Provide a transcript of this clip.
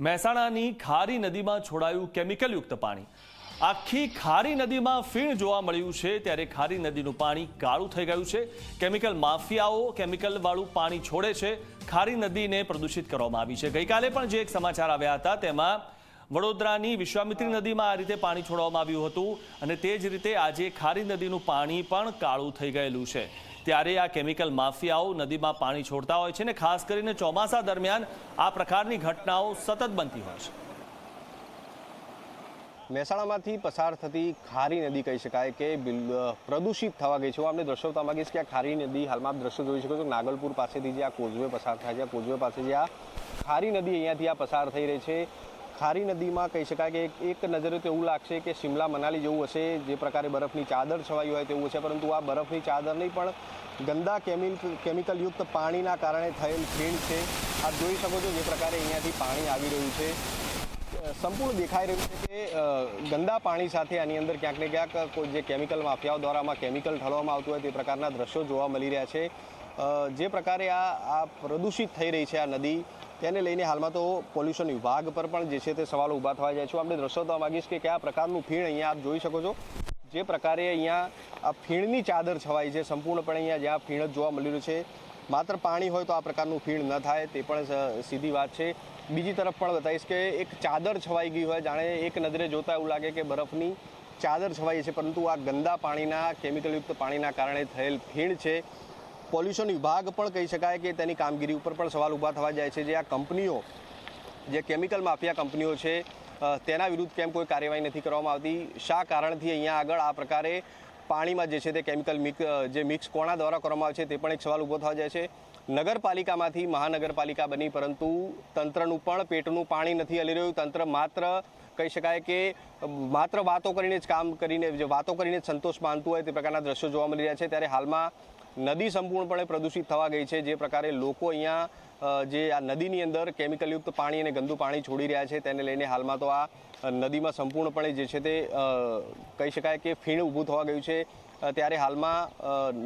મહેસાણાની ખારી નદીમાં છોડાયું કેમિકલયુક્ત પાણી. આખી ખારી નદીમાં ફીણ જોવા મળ્યું છે, ત્યારે ખારી નદીનું પાણી કાળું થઈ ગયું છે. કેમિકલ માફિયાઓ કેમિકલવાળું પાણી છોડે છે. ખારી નદીને પ્રદૂષિત કરવામાં આવી છે. ગઈકાલે પણ જે એક સમાચાર આવ્યા હતા, તેમાં વડોદરાની વિશ્વામિત્રી નદીમાં આ રીતે પાણી છોડવામાં આવ્યું હતું અને તે જ રીતે આજે ખારી નદીનું પાણી પણ કાળું થઈ ગયેલું છે. ત્યારે આ કેમિકલ માફિયાઓ નદીમાં પાણી છોડતા હોય છે ને ખાસ કરીને ચોમાસા દરમિયાન આ પ્રકારની ઘટનાઓ સતત બનતી હોય છે. મહેસાણામાંથી પસાર થતી ખારી નદી કહી શકાય કે પ્રદૂષિત થવા ગઈ છે. હું આપણે દર્શાવતા માગીશ કે આ ખારી નદી હાલમાં આપ દ્રશ્યો જોઈ શકો છો. નાગલપુર પાસેથી જે આ કોઝવે પસાર થાય છે, આ કોઝવે પાસે જે આ ખારી નદી અહીંયાથી આ પસાર થઈ રહી છે ખારી નદીમાં કહી શકાય કે એક- નજરે તો એવું લાગશે કે શિમલા મનાલી જેવું હશે, જે પ્રકારે બરફની ચાદર છવાઈ હોય તેવું છે પરંતુ આ બરફની ચાદર નહીં, પણ ગંદા કેમિકલ કેમિકલયુક્ત પાણીના કારણે થયેલ ખીણ છે. આપ જોઈ શકો છો જે પ્રકારે અહીંયાથી પાણી આવી રહ્યું છે. સંપૂર્ણ દેખાઈ રહ્યું છે કે ગંદા પાણી સાથે આની અંદર ક્યાંક ને ક્યાંક જે કેમિકલ માફિયાઓ દ્વારા આમાં કેમિકલ ઠલવામાં આવતું હોય તે પ્રકારના દ્રશ્યો જોવા મળી રહ્યા છે. જે પ્રકારે આ આ પ્રદૂષિત થઈ રહી છે આ નદી, તેને લઈને હાલમાં તો પોલ્યુશન વિભાગ પર પણ જે છે તે સવાલો ઊભા થવા જાય છે. આપણે દ્રશ્યો તો માગીશ કે કયા પ્રકારનું ફીણ અહીંયા આપ જોઈ શકો છો. જે પ્રકારે અહીંયા આ ફીણની ચાદર છવાઈ છે, સંપૂર્ણપણે અહીંયા જ્યાં ફીણ જ જોવા મળી રહ્યું છે. માત્ર પાણી હોય તો આ પ્રકારનું ફીણ ન થાય, તે પણ સીધી વાત છે. બીજી તરફ પણ બતાવીશ કે એક ચાદર છવાઈ ગઈ હોય, જાણે એક નજરે જોતા એવું લાગે કે બરફની ચાદર છવાઈ છે, પરંતુ આ ગંદા પાણીના, કેમિકલયુક્ત પાણીના કારણે થયેલ ફીણ છે. પોલ્યુશન વિભાગ પણ કહી શકાય કે તેની કામગીરી ઉપર પણ સવાલ ઊભા થવા જાય છે. જે આ કંપનીઓ, જે કેમિકલ માફિયા કંપનીઓ છે તેના વિરુદ્ધ કેમ કોઈ કાર્યવાહી નથી કરવામાં આવતી? શા કારણથી અહીંયા આગળ આ પ્રકારે પાણીમાં જે છે તે કેમિકલ મિક્સ જે મિક્સ કોણા દ્વારા કરવામાં આવે છે તે પણ એક સવાલ ઊભો થવા જાય છે. નગરપાલિકામાંથી મહાનગરપાલિકા બની, પરંતુ તંત્રનું પણ પેટનું પાણી નથી હલી રહ્યું. તંત્ર માત્ર, કહી શકાય કે, માત્ર વાતો કરીને જ કામ કરીને, જે વાતો કરીને જ સંતોષ માનતું હોય તે પ્રકારના દ્રશ્યો જોવા મળી રહ્યા છે. ત્યારે હાલમાં નદી સંપૂર્ણપણે પ્રદૂષિત થવા ગઈ છે. જે પ્રકારે લોકો અહીંયા જે આ નદીની અંદર કેમિકલયુક્ત પાણી અને ગંદુ પાણી છોડી રહ્યા છે, તેને લઈને હાલમાં તો આ નદીમાં સંપૂર્ણપણે જે છે તે કહી શકાય કે ફીણ ઊભું થવા ગયું છે. ત્યારે હાલમાં